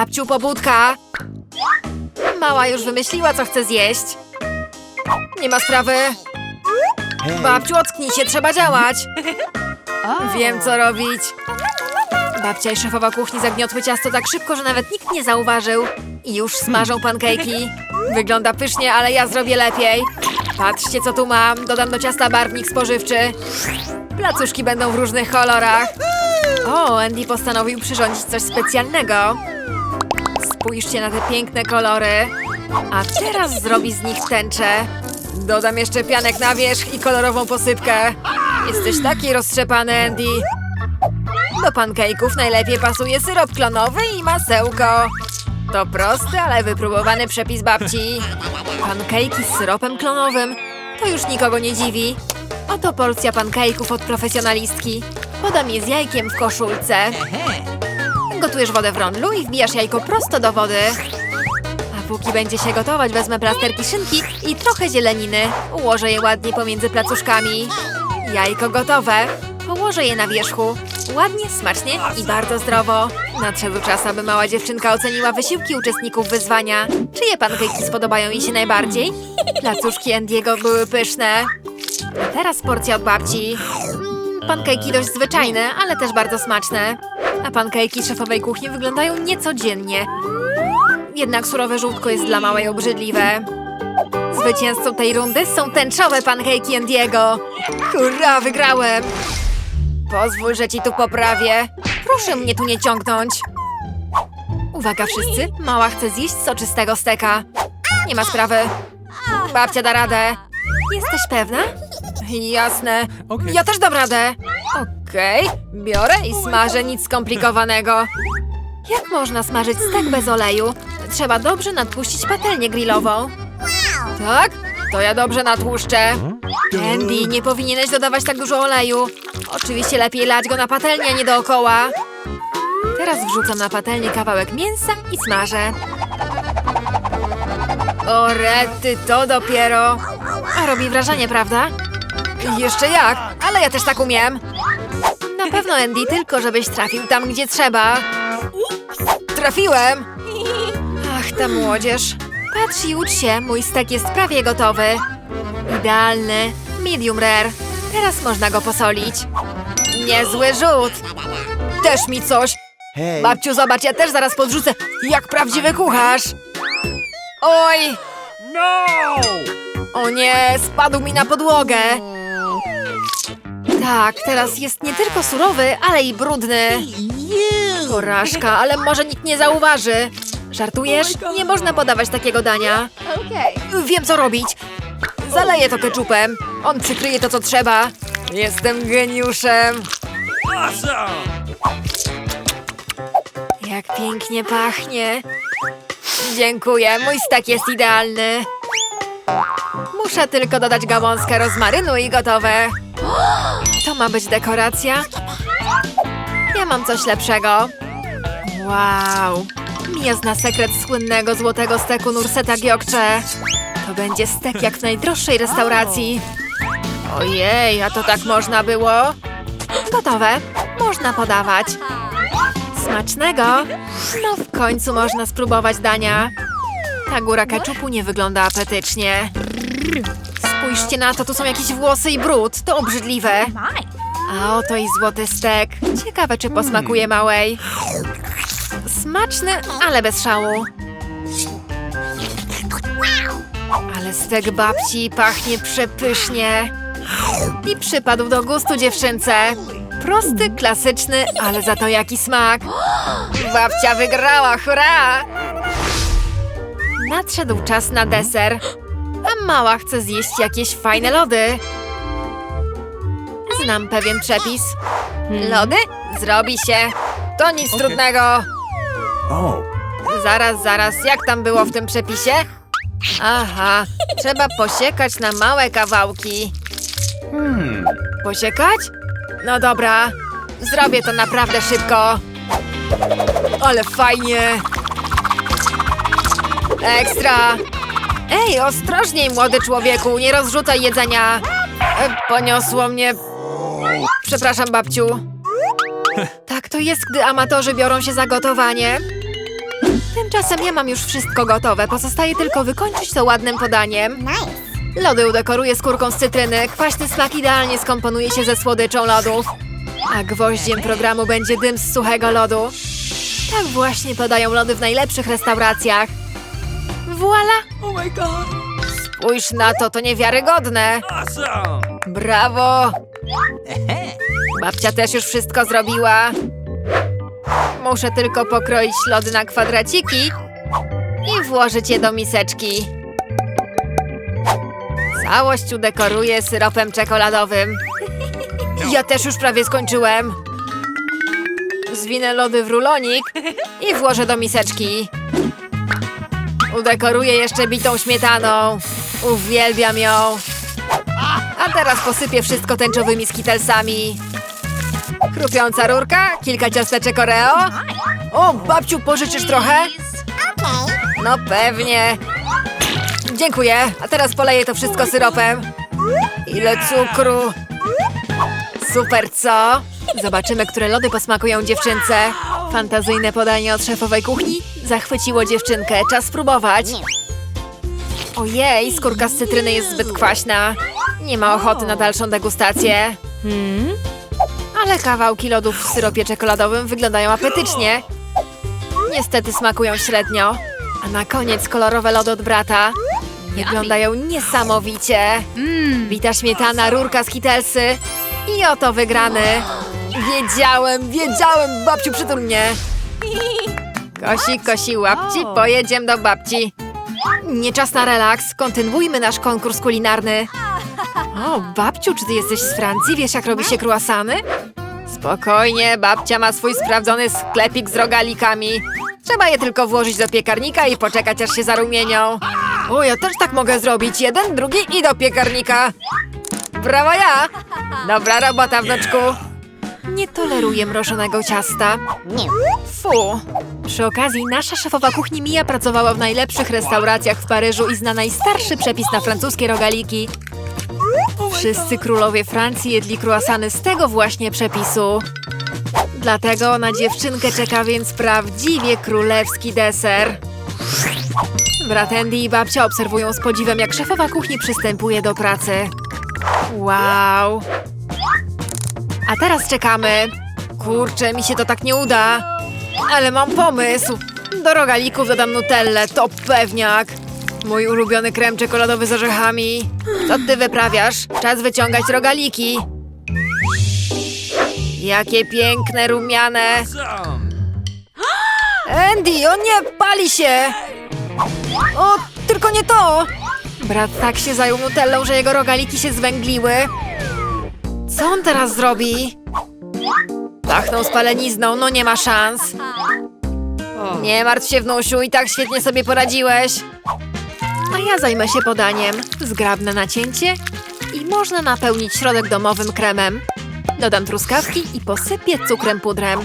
Babciu, pobudka. Mała już wymyśliła, co chce zjeść. Nie ma sprawy. Babciu, ocknij się, trzeba działać. Wiem, co robić. Babcia i szefowa kuchni zagniotły ciasto tak szybko, że nawet nikt nie zauważył. I już smażą pankejki. Wygląda pysznie, ale ja zrobię lepiej. Patrzcie, co tu mam. Dodam do ciasta barwnik spożywczy. Placuszki będą w różnych kolorach. O, Andy postanowił przyrządzić coś specjalnego. Spójrzcie na te piękne kolory. A teraz zrobi z nich tęczę. Dodam jeszcze pianek na wierzch i kolorową posypkę. Jesteś taki roztrzepany, Andy. Do pancake'ów najlepiej pasuje syrop klonowy i masełko. To prosty, ale wypróbowany przepis babci. Pancake'i z syropem klonowym. To już nikogo nie dziwi. Oto porcja pancake'ów od profesjonalistki. Podam je z jajkiem w koszulce. Gotujesz wodę w rondlu i wbijasz jajko prosto do wody. A póki będzie się gotować, wezmę plasterki szynki i trochę zieleniny. Ułożę je ładnie pomiędzy placuszkami. Jajko gotowe. Położę je na wierzchu. Ładnie, smacznie i bardzo zdrowo. Nadszedł czas, aby mała dziewczynka oceniła wysiłki uczestników wyzwania. Czyje pankejki spodobają jej się najbardziej? Placuszki Andiego były pyszne. A teraz porcja od babci. Mm, Pankejki dość zwyczajne, ale też bardzo smaczne. A pankejki szefowej kuchni wyglądają niecodziennie. Jednak surowe żółtko jest dla małej obrzydliwe. Zwycięzcą tej rundy są tęczowe pankejki Andiego. Hurra, wygrałem! Pozwól, że ci tu poprawię. Proszę mnie tu nie ciągnąć. Uwaga wszyscy, mała chce zjeść soczystego steka. Nie ma sprawy. Babcia da radę. Jesteś pewna? Jasne. Ja też dam radę. Okej, biorę i smażę, nic skomplikowanego. Jak można smażyć stek bez oleju? Trzeba dobrze nadpuścić patelnię grillową. Tak? To ja dobrze natłuszczę. Andy, nie powinieneś dodawać tak dużo oleju. Oczywiście lepiej lać go na patelnię, a nie dookoła. Teraz wrzucam na patelnię kawałek mięsa i smażę. O rety, to dopiero. A robi wrażenie, prawda? Jeszcze jak, ale ja też tak umiem. Na pewno, Andy, tylko żebyś trafił tam, gdzie trzeba. Trafiłem! Ach, ta młodzież. Patrz i ucz się, mój stek jest prawie gotowy. Idealny, medium rare. Teraz można go posolić. Niezły rzut. Też mi coś. Hej! Babciu, zobacz, ja też zaraz podrzucę, jak prawdziwy kucharz. Oj! No! O nie, spadł mi na podłogę. Tak, teraz jest nie tylko surowy, ale i brudny. Porażka, ale może nikt nie zauważy. Żartujesz? Nie można podawać takiego dania. Wiem, co robić. Zaleję to keczupem. On przykryje to, co trzeba. Jestem geniuszem. Jak pięknie pachnie. Dziękuję, mój stek jest idealny. Muszę tylko dodać gałązkę rozmarynu i gotowe. To ma być dekoracja? Ja mam coś lepszego. Wow. Mia zna sekret słynnego złotego steku Nurseta Giokcze. To będzie stek jak w najdroższej restauracji. Ojej, a to tak można było? Gotowe. Można podawać. Smacznego! No w końcu można spróbować dania. Ta góra keczupu nie wygląda apetycznie. Spójrzcie na to, tu są jakieś włosy i brud. To obrzydliwe. A oto i złoty stek. Ciekawe, czy posmakuje małej. Smaczny, ale bez szału. Ale stek babci pachnie przepysznie. I przypadł do gustu dziewczynce. Prosty, klasyczny, ale za to jaki smak. Babcia wygrała, hurra! Nadszedł czas na deser. A mała chce zjeść jakieś fajne lody. Znam pewien przepis. Lody? Zrobi się. To nic Okej. trudnego. O! Zaraz, zaraz, jak tam było w tym przepisie? Aha, trzeba posiekać na małe kawałki. Hmm. Posiekać? No dobra, zrobię to naprawdę szybko. Ale fajnie. Ekstra. Ej, ostrożniej, młody człowieku, nie rozrzucaj jedzenia. E, Poniosło mnie. Przepraszam, babciu. Tak to jest, gdy amatorzy biorą się za gotowanie. Tymczasem ja mam już wszystko gotowe. Pozostaje tylko wykończyć to ładnym podaniem. Lody udekoruję skórką z cytryny. Kwaśny smak idealnie skomponuje się ze słodyczą lodów. A gwoździem programu będzie dym z suchego lodu. Tak właśnie podają lody w najlepszych restauracjach. Voila! Oh my god. Spójrz na to, to niewiarygodne. Awesome. Brawo! Babcia też już wszystko zrobiła. Muszę tylko pokroić lody na kwadraciki i włożyć je do miseczki. Całość udekoruję syropem czekoladowym. Ja też już prawie skończyłem. Zwinę lody w rulonik i włożę do miseczki. Udekoruję jeszcze bitą śmietaną. Uwielbiam ją. A teraz posypię wszystko tęczowymi skitelsami. Chrupiąca rurka, kilka ciasteczek Oreo. O, babciu, pożyczysz trochę? No pewnie. Dziękuję. A teraz poleję to wszystko syropem. Ile cukru. Super, co? Zobaczymy, które lody posmakują dziewczynce. Fantazyjne podanie od szefowej kuchni zachwyciło dziewczynkę. Czas spróbować. Ojej, skórka z cytryny jest zbyt kwaśna. Nie ma ochoty na dalszą degustację. Hmm? Ale kawałki lodów w syropie czekoladowym wyglądają apetycznie. Niestety smakują średnio. A na koniec kolorowe lody od brata. Wyglądają niesamowicie. Bita śmietana, rurka z kitelsy. I oto wygrany. Wiedziałem, wiedziałem, babciu przytul mnie. Kosi, kosi, łapci, pojedziemy do babci. Nie czas na relaks, kontynuujmy nasz konkurs kulinarny. O, babciu, czy ty jesteś z Francji? Wiesz, jak robi się croissany? Spokojnie, babcia ma swój sprawdzony sklepik z rogalikami. Trzeba je tylko włożyć do piekarnika i poczekać, aż się zarumienią. O, ja też tak mogę zrobić. Jeden, drugi i do piekarnika. Brawo ja! Dobra robota, wnuczku. Nie toleruję mrożonego ciasta. Fu. Przy okazji, nasza szefowa kuchni Mia pracowała w najlepszych restauracjach w Paryżu i zna najstarszy przepis na francuskie rogaliki. Wszyscy królowie Francji jedli croissany z tego właśnie przepisu. Dlatego na dziewczynkę czeka więc prawdziwie królewski deser. Brat Andy i babcia obserwują z podziwem, jak szefowa kuchni przystępuje do pracy. Wow! A teraz czekamy. Kurczę, mi się to tak nie uda. Ale mam pomysł. Do rogalików dodam nutellę, to pewniak. Mój ulubiony krem czekoladowy z orzechami. Co ty wyprawiasz? Czas wyciągać rogaliki. Jakie piękne, rumiane. Andy, o nie, pali się! O, tylko nie to! Brat tak się zajął nutellą, że jego rogaliki się zwęgliły. Co on teraz zrobi? Pachnął spalenizną, no nie ma szans. Nie martw się, wnusiu, i tak świetnie sobie poradziłeś. A ja zajmę się podaniem. Zgrabne nacięcie i można napełnić środek domowym kremem. Dodam truskawki i posypię cukrem pudrem.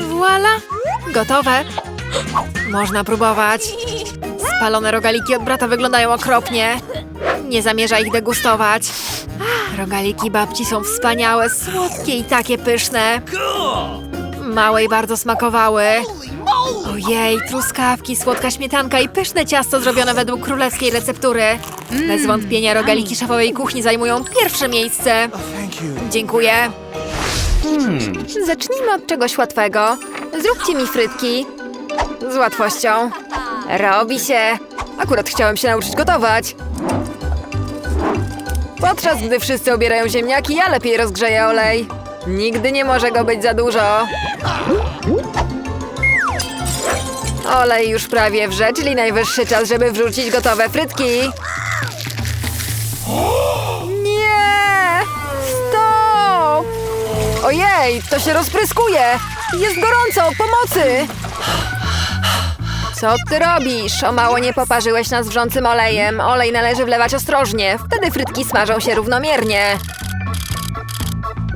Voila! Gotowe. Można próbować. Spalone rogaliki od brata wyglądają okropnie. Nie zamierza ich degustować. Rogaliki babci są wspaniałe, słodkie i takie pyszne. Cool. Małej bardzo smakowały. Ojej, truskawki, słodka śmietanka i pyszne ciasto zrobione według królewskiej receptury. Bez wątpienia rogaliki szefowej kuchni zajmują pierwsze miejsce. Dziękuję. Zacznijmy od czegoś łatwego. Zróbcie mi frytki. Z łatwością. Robi się. Akurat chciałem się nauczyć gotować. Podczas gdy wszyscy obierają ziemniaki, ja lepiej rozgrzeję olej. Nigdy nie może go być za dużo. Olej już prawie wrze, czyli najwyższy czas, żeby wrzucić gotowe frytki. Nie! Stop! Ojej, to się rozpryskuje! Jest gorąco, pomocy! Co ty robisz? O mało nie poparzyłeś nas wrzącym olejem. Olej należy wlewać ostrożnie. Wtedy frytki smażą się równomiernie.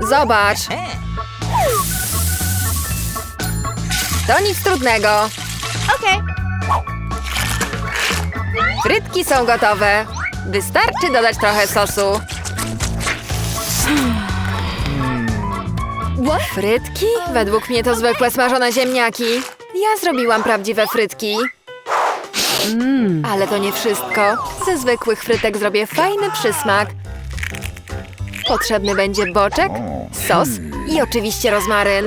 Zobacz. To nic trudnego. Okay. Frytki są gotowe. Wystarczy dodać trochę sosu. Frytki? Według mnie to zwykłe smażone ziemniaki. Ja zrobiłam prawdziwe frytki. Ale to nie wszystko. Ze zwykłych frytek zrobię fajny przysmak. Potrzebny będzie boczek, sos i oczywiście rozmaryn.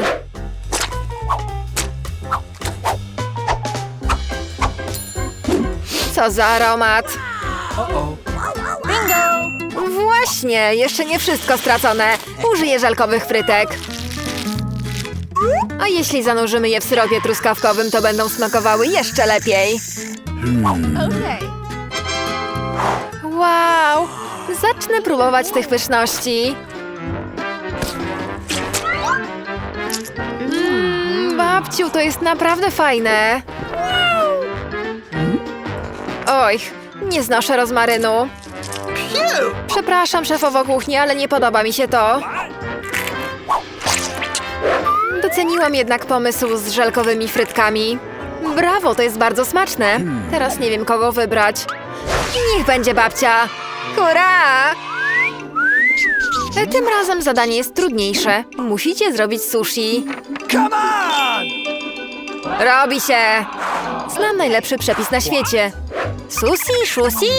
Co za aromat! Właśnie, jeszcze nie wszystko stracone. Użyję żelkowych frytek. A jeśli zanurzymy je w syropie truskawkowym, to będą smakowały jeszcze lepiej. Wow! Zacznę próbować tych pyszności. Mmm, babciu, to jest naprawdę fajne. Oj, nie znoszę rozmarynu. Przepraszam, szefowo kuchni, ale nie podoba mi się to. Doceniłam jednak pomysł z żelkowymi frytkami. Brawo, to jest bardzo smaczne. Teraz nie wiem, kogo wybrać. Niech będzie babcia. Hurra! Tym razem zadanie jest trudniejsze. Musicie zrobić sushi. Come on! Robi się! Znam najlepszy przepis na świecie. Sushi? Shusi?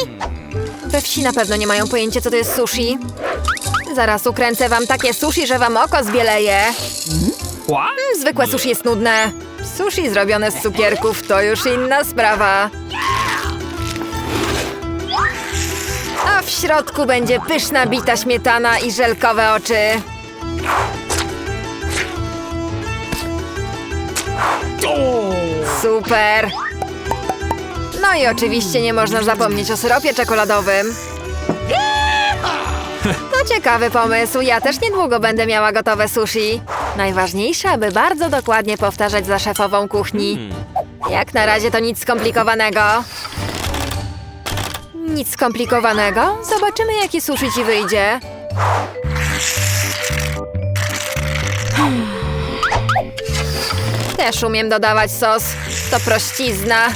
We wsi na pewno nie mają pojęcia, co to jest sushi. Zaraz ukręcę wam takie sushi, że wam oko zbieleje. What? Zwykłe sushi jest nudne. Sushi zrobione z cukierków to już inna sprawa. A w środku będzie pyszna bita śmietana i żelkowe oczy. Super! No i oczywiście nie można zapomnieć o syropie czekoladowym. To ciekawy pomysł. Ja też niedługo będę miała gotowe sushi. Najważniejsze, aby bardzo dokładnie powtarzać za szefową kuchni. Jak na razie to nic skomplikowanego. Nic skomplikowanego? Zobaczymy, jaki sushi ci wyjdzie. Też umiem dodawać sos. To prościzna.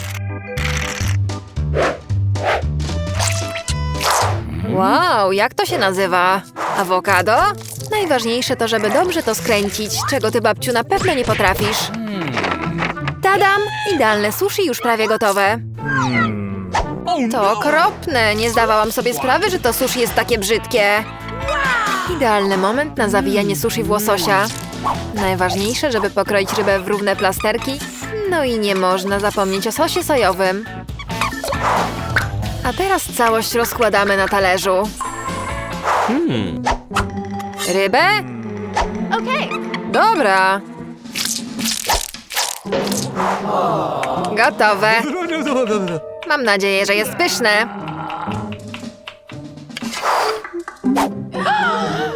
Wow, jak to się nazywa? Awokado? Najważniejsze to, żeby dobrze to skręcić, czego ty, babciu, na pewno nie potrafisz. Tadam! Idealne sushi już prawie gotowe. To okropne! Nie zdawałam sobie sprawy, że to sushi jest takie brzydkie. Idealny moment na zawijanie sushi w łososia. Najważniejsze, żeby pokroić rybę w równe plasterki. No i nie można zapomnieć o sosie sojowym. A teraz całość rozkładamy na talerzu. Rybę? Okej. Dobra. Gotowe. Mam nadzieję, że jest pyszne.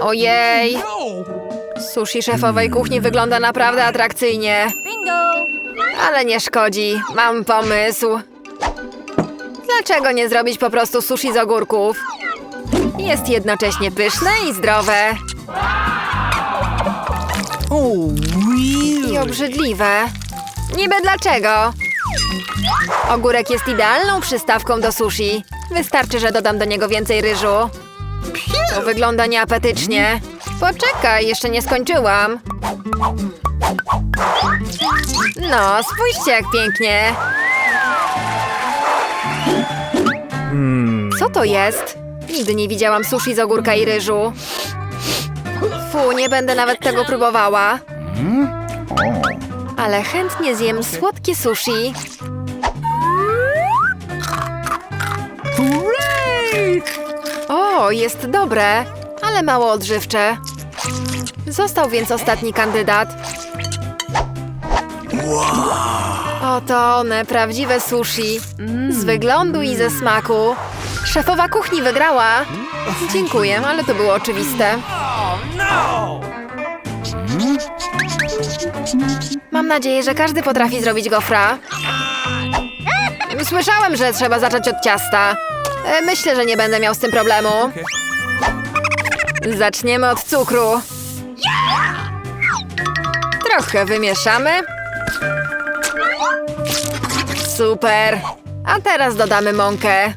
Ojej! Sushi szefowej kuchni wygląda naprawdę atrakcyjnie. Ale nie szkodzi. Mam pomysł. Dlaczego nie zrobić po prostu sushi z ogórków? Jest jednocześnie pyszne i zdrowe. I obrzydliwe. Niby dlaczego? Ogórek jest idealną przystawką do sushi. Wystarczy, że dodam do niego więcej ryżu. To wygląda nieapetycznie. Poczekaj, jeszcze nie skończyłam. No, spójrzcie jak pięknie. Co to jest? Nigdy nie widziałam sushi z ogórka i ryżu. Fu, nie będę nawet tego próbowała. Ale chętnie zjem słodkie sushi. O, jest dobre, ale mało odżywcze. Został więc ostatni kandydat. Oto one, prawdziwe sushi. Z wyglądu i ze smaku. Szefowa kuchni wygrała. Dziękuję, ale to było oczywiste. Mam nadzieję, że każdy potrafi zrobić gofra. Słyszałem, że trzeba zacząć od ciasta. E, Myślę, że nie będę miał z tym problemu. Zaczniemy od cukru. Trochę wymieszamy. Super. A teraz dodamy mąkę.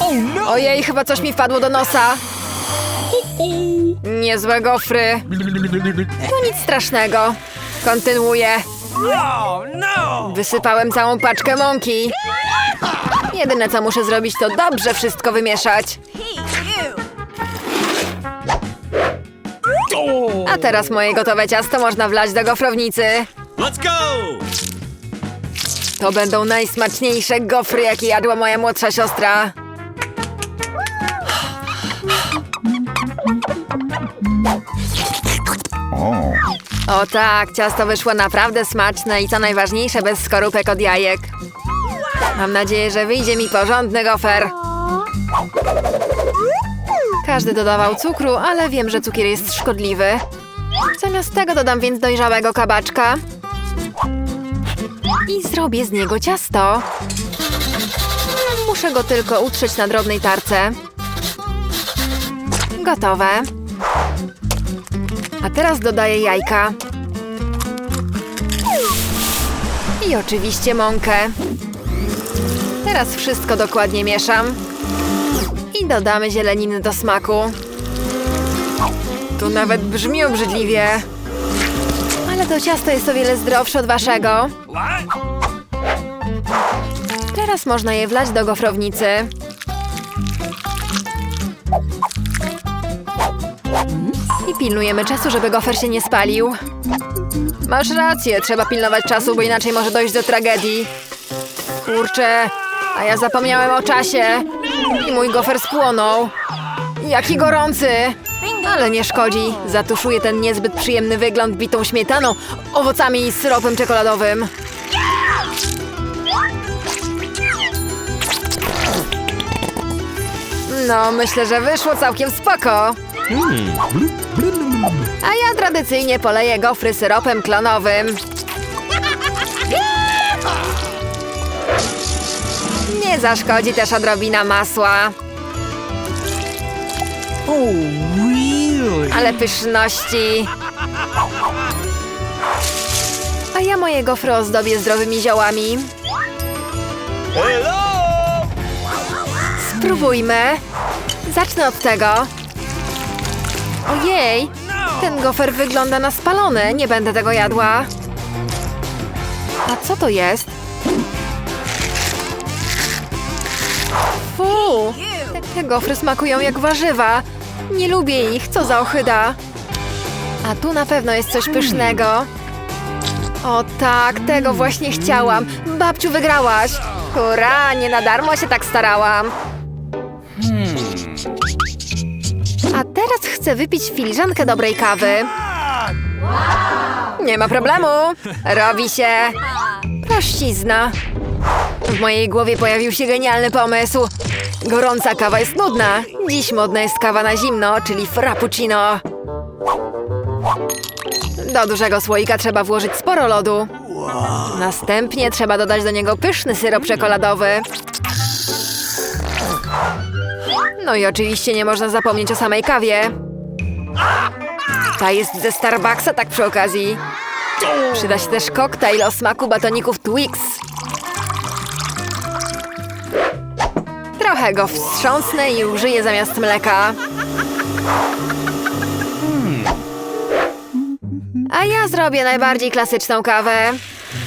Oh no! Ojej, chyba coś mi wpadło do nosa. Niezłe gofry. To nic strasznego. Kontynuuję. Oh no! Wysypałem całą paczkę mąki. Jedyne co muszę zrobić to dobrze wszystko wymieszać. A teraz moje gotowe ciasto można wlać do gofrownicy. Let's go! To będą najsmaczniejsze gofry, jakie jadła moja młodsza siostra. O tak, ciasto wyszło naprawdę smaczne i co najważniejsze, bez skorupek od jajek. Mam nadzieję, że wyjdzie mi porządny gofer. Każdy dodawał cukru, ale wiem, że cukier jest szkodliwy. Zamiast tego dodam więc dojrzałego kabaczka. I zrobię z niego ciasto. Muszę go tylko utrzeć na drobnej tarce. Gotowe. A teraz dodaję jajka. I oczywiście mąkę. Teraz wszystko dokładnie mieszam. I dodamy zieleniny do smaku. To nawet brzmi obrzydliwie. To ciasto jest o wiele zdrowsze od waszego. Teraz można je wlać do gofrownicy. I pilnujemy czasu, żeby gofer się nie spalił. Masz rację, trzeba pilnować czasu, bo inaczej może dojść do tragedii. Kurczę, a ja zapomniałem o czasie. I mój gofer spłonął. Jaki gorący! Ale nie szkodzi. Zatuszuję ten niezbyt przyjemny wygląd bitą śmietaną, owocami i syropem czekoladowym. No, myślę, że wyszło całkiem spoko. A ja tradycyjnie poleję gofry syropem klonowym. Nie zaszkodzi też odrobina masła. Oh? Ale pyszności. A ja moje gofry ozdobię zdrowymi ziołami. Hello! Spróbujmy. Zacznę od tego. Ojej, ten gofer wygląda na spalony. Nie będę tego jadła. A co to jest? Fu, te, te gofry smakują jak warzywa. Nie lubię ich, co za ochyda. A tu na pewno jest coś pysznego. O tak, tego właśnie chciałam. Babciu, wygrałaś. Hurra, nie na darmo się tak starałam. A teraz chcę wypić filiżankę dobrej kawy. Nie ma problemu. Robi się. Prościzna. W mojej głowie pojawił się genialny pomysł. Gorąca kawa jest nudna. Dziś modna jest kawa na zimno, czyli frappuccino. Do dużego słoika trzeba włożyć sporo lodu. Następnie trzeba dodać do niego pyszny syrop czekoladowy. No i oczywiście nie można zapomnieć o samej kawie. Ta jest ze Starbucksa, tak przy okazji. Przyda się też koktajl o smaku batoników Twix. Trochę go wstrząsnę i użyję zamiast mleka. A ja zrobię najbardziej klasyczną kawę.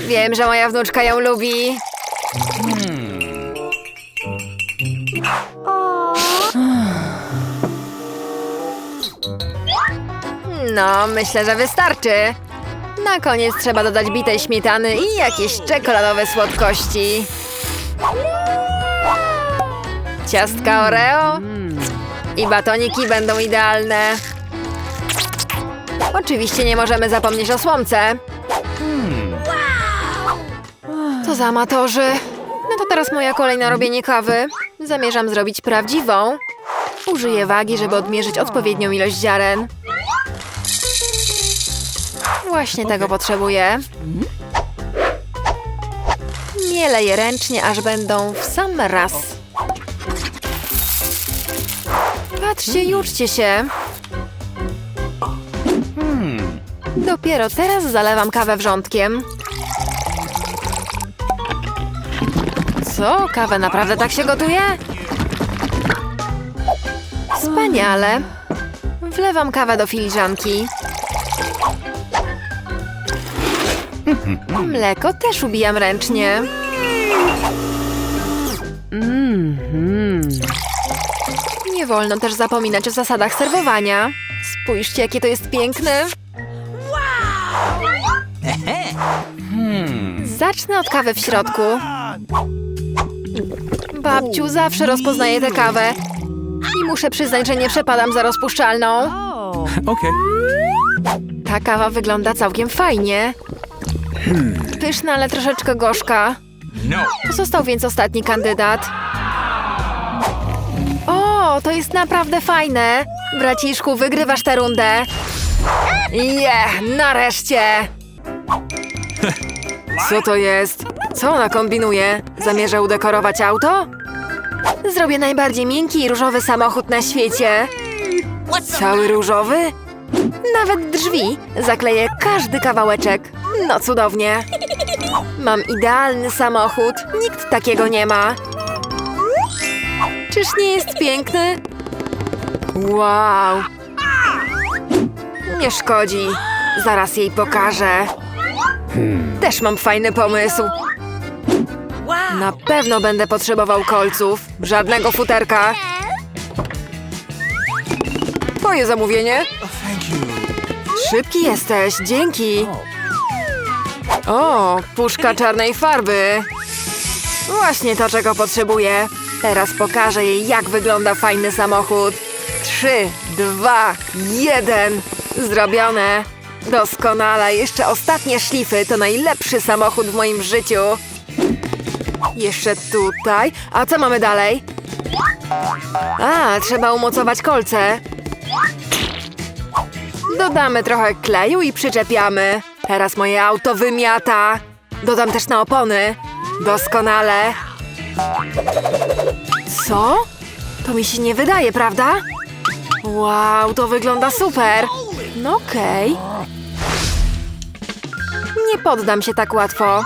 Wiem, że moja wnuczka ją lubi. No, myślę, że wystarczy. Na koniec trzeba dodać bitej śmietany i jakieś czekoladowe słodkości. Ciastka Oreo i batoniki będą idealne. Oczywiście nie możemy zapomnieć o słomce. To za amatorzy. No to teraz moja kolej na robienie kawy. Zamierzam zrobić prawdziwą. Użyję wagi, żeby odmierzyć odpowiednią ilość ziaren. Właśnie tego potrzebuję. Mielę je ręcznie, aż będą w sam raz. Patrzcie, juczcie się. Dopiero teraz zalewam kawę wrzątkiem. Co? Kawę naprawdę tak się gotuje? Wspaniale. Wlewam kawę do filiżanki. Mleko też ubijam ręcznie. Nie wolno też zapominać o zasadach serwowania. Spójrzcie, jakie to jest piękne. Zacznę od kawy w środku. Babciu zawsze rozpoznaje tę kawę. I muszę przyznać, że nie przepadam za rozpuszczalną. Okay. Ta kawa wygląda całkiem fajnie. Pyszna, ale troszeczkę gorzka. No. Został więc ostatni kandydat. To jest naprawdę fajne. Braciszku, wygrywasz tę rundę. Je, nareszcie. Co to jest? Co ona kombinuje? Zamierza udekorować auto? Zrobię najbardziej miękki i różowy samochód na świecie. Cały różowy? Nawet drzwi. Zakleję każdy kawałeczek. No cudownie. Mam idealny samochód. Nikt takiego nie ma. Czyż nie jest piękny? Wow. Nie szkodzi. Zaraz jej pokażę. Też mam fajny pomysł. Na pewno będę potrzebował kolców. Żadnego futerka. Twoje zamówienie? Szybki jesteś, dzięki. O, puszka czarnej farby. Właśnie to, czego potrzebuję. Teraz pokażę jej, jak wygląda fajny samochód. Trzy, dwa, jeden. Zrobione. Doskonale. Jeszcze ostatnie szlify to najlepszy samochód w moim życiu. Jeszcze tutaj. A co mamy dalej? A, trzeba umocować kolce. Dodamy trochę kleju i przyczepiamy. Teraz moje auto wymiata. Dodam też na opony. Doskonale. Co? To mi się nie wydaje, prawda? Wow, to wygląda super. No okej. Nie poddam się tak łatwo.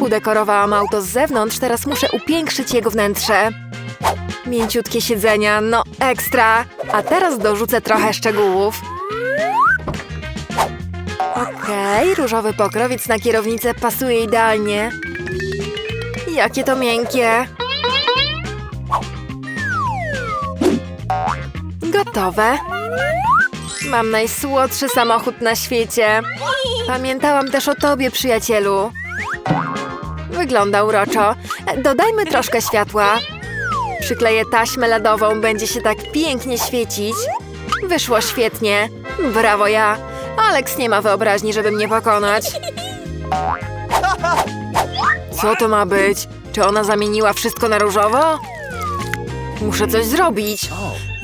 Udekorowałam auto z zewnątrz, teraz muszę upiększyć jego wnętrze. Mięciutkie siedzenia, no ekstra. A teraz dorzucę trochę szczegółów. Okej, różowy pokrowiec na kierownicę pasuje idealnie. Jakie to miękkie. Gotowe. Mam najsłodszy samochód na świecie. Pamiętałam też o tobie, przyjacielu. Wygląda uroczo. Dodajmy troszkę światła. Przykleję taśmę LEDową, będzie się tak pięknie świecić. Wyszło świetnie. Brawo ja. Alex nie ma wyobraźni, żeby mnie pokonać. Co to ma być? Czy ona zamieniła wszystko na różowo? Muszę coś zrobić.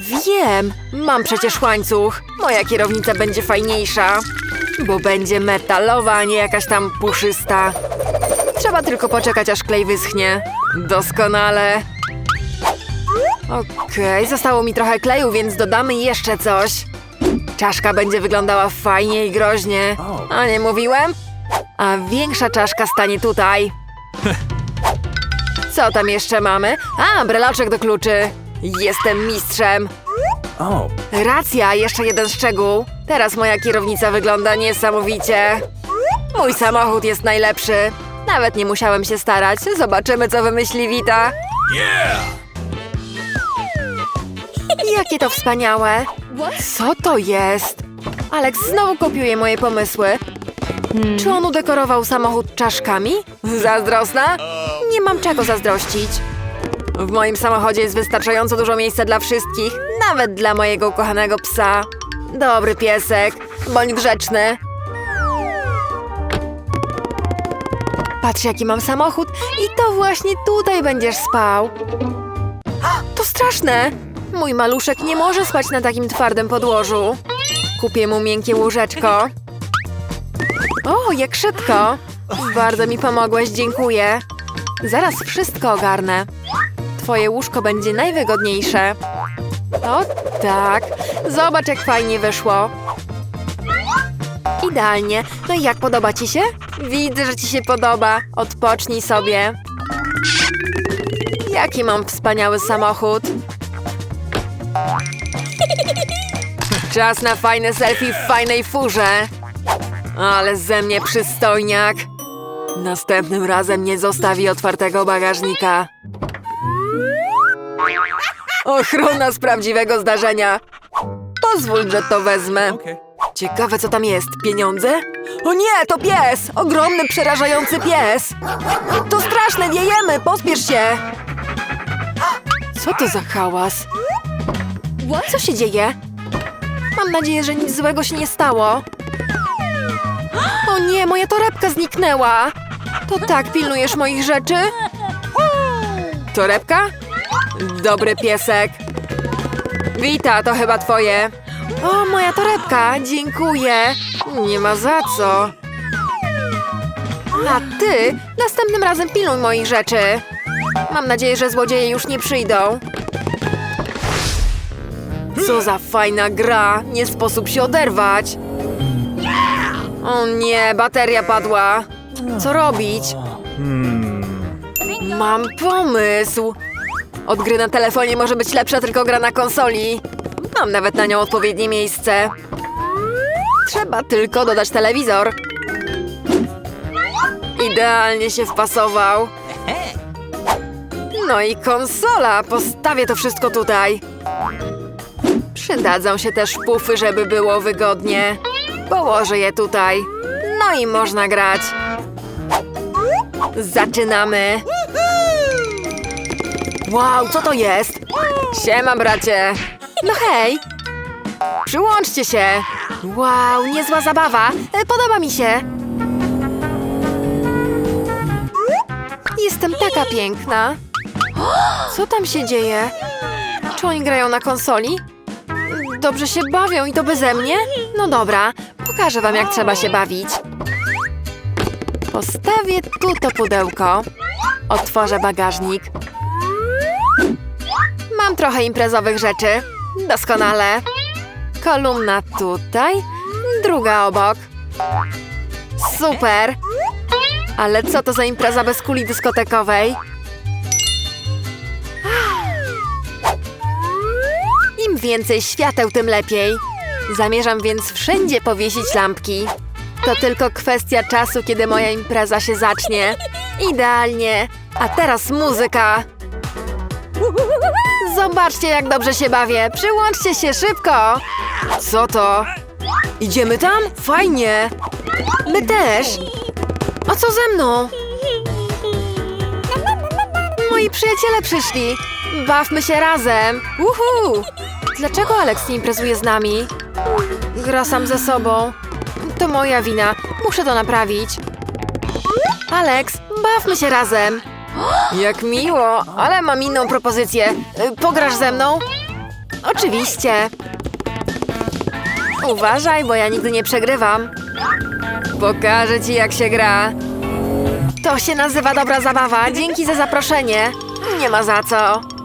Wiem, mam przecież łańcuch. Moja kierownica będzie fajniejsza, bo będzie metalowa, a nie jakaś tam puszysta. Trzeba tylko poczekać, aż klej wyschnie. Doskonale. Okej, zostało mi trochę kleju, więc dodamy jeszcze coś. Czaszka będzie wyglądała fajnie i groźnie. A nie mówiłem? A większa czaszka stanie tutaj. Co tam jeszcze mamy? A, breloczek do kluczy. Jestem mistrzem. Oh. Racja, jeszcze jeden szczegół. Teraz moja kierownica wygląda niesamowicie. Mój samochód jest najlepszy. Nawet nie musiałem się starać. Zobaczymy, co wymyśli Wita. Yeah. Jakie to wspaniałe! Co to jest? Alex znowu kopiuje moje pomysły. Czy on udekorował samochód czaszkami? Zazdrosna? Nie mam czego zazdrościć. W moim samochodzie jest wystarczająco dużo miejsca dla wszystkich, nawet dla mojego ukochanego psa. Dobry piesek, bądź grzeczny. Patrz, jaki mam samochód i to właśnie tutaj będziesz spał. To straszne! Mój maluszek nie może spać na takim twardym podłożu. Kupię mu miękkie łóżeczko. O, jak szybko! Bardzo mi pomogłeś, dziękuję. Zaraz wszystko ogarnę. Twoje łóżko będzie najwygodniejsze. O tak, zobacz jak fajnie wyszło. Idealnie. No i jak podoba ci się? Widzę, że ci się podoba. Odpocznij sobie. Jaki mam wspaniały samochód. Czas na fajne selfie w fajnej furze. Ale ze mnie przystojniak. Następnym razem nie zostawi otwartego bagażnika. Ochrona z prawdziwego zdarzenia. Pozwól, że to wezmę. Ciekawe, co tam jest. Pieniądze? O nie, to pies! Ogromny, przerażający pies! To straszne, nie jemy! Pospiesz się! Co to za hałas? Co się dzieje? Mam nadzieję, że nic złego się nie stało. O nie, moja torebka zniknęła! To tak pilnujesz moich rzeczy? Torebka? Dobry piesek. Wita, to chyba twoje. O, moja torebka, dziękuję. Nie ma za co. A ty następnym razem pilnuj moich rzeczy. Mam nadzieję, że złodzieje już nie przyjdą. Co za fajna gra, nie sposób się oderwać. O nie, bateria padła. Co robić? Mam pomysł. Od gry na telefonie może być lepsza tylko gra na konsoli. Mam nawet na nią odpowiednie miejsce. Trzeba tylko dodać telewizor. Idealnie się wpasował. No i konsola. Postawię to wszystko tutaj. Przydadzą się też pufy, żeby było wygodnie. Położę je tutaj. No i można grać. Zaczynamy. Wow, co to jest? Siema, bracie. No hej. Przyłączcie się. Wow, niezła zabawa. E, Podoba mi się. Jestem taka piękna. Co tam się dzieje? Czy oni grają na konsoli? Dobrze się bawią i to beze mnie? No dobra, pokażę wam jak trzeba się bawić. Postawię tu to pudełko. Otworzę bagażnik. Mam trochę imprezowych rzeczy. Doskonale. Kolumna tutaj, druga obok. Super! Ale co to za impreza bez kuli dyskotekowej? Im więcej świateł, tym lepiej. Zamierzam więc wszędzie powiesić lampki. To tylko kwestia czasu, kiedy moja impreza się zacznie. Idealnie. A teraz muzyka. Zobaczcie, jak dobrze się bawię. Przyłączcie się szybko. Co to? Idziemy tam? Fajnie. My też. A co ze mną? Moi przyjaciele przyszli. Bawmy się razem. Uhu! Dlaczego Alex nie imprezuje z nami? Gra sam ze sobą. To moja wina. Muszę to naprawić. Alex, bawmy się razem. Jak miło, ale mam inną propozycję. Y, Pograsz ze mną? Oczywiście. Uważaj, bo ja nigdy nie przegrywam. Pokażę ci, jak się gra. To się nazywa dobra zabawa. Dzięki za zaproszenie. Nie ma za co.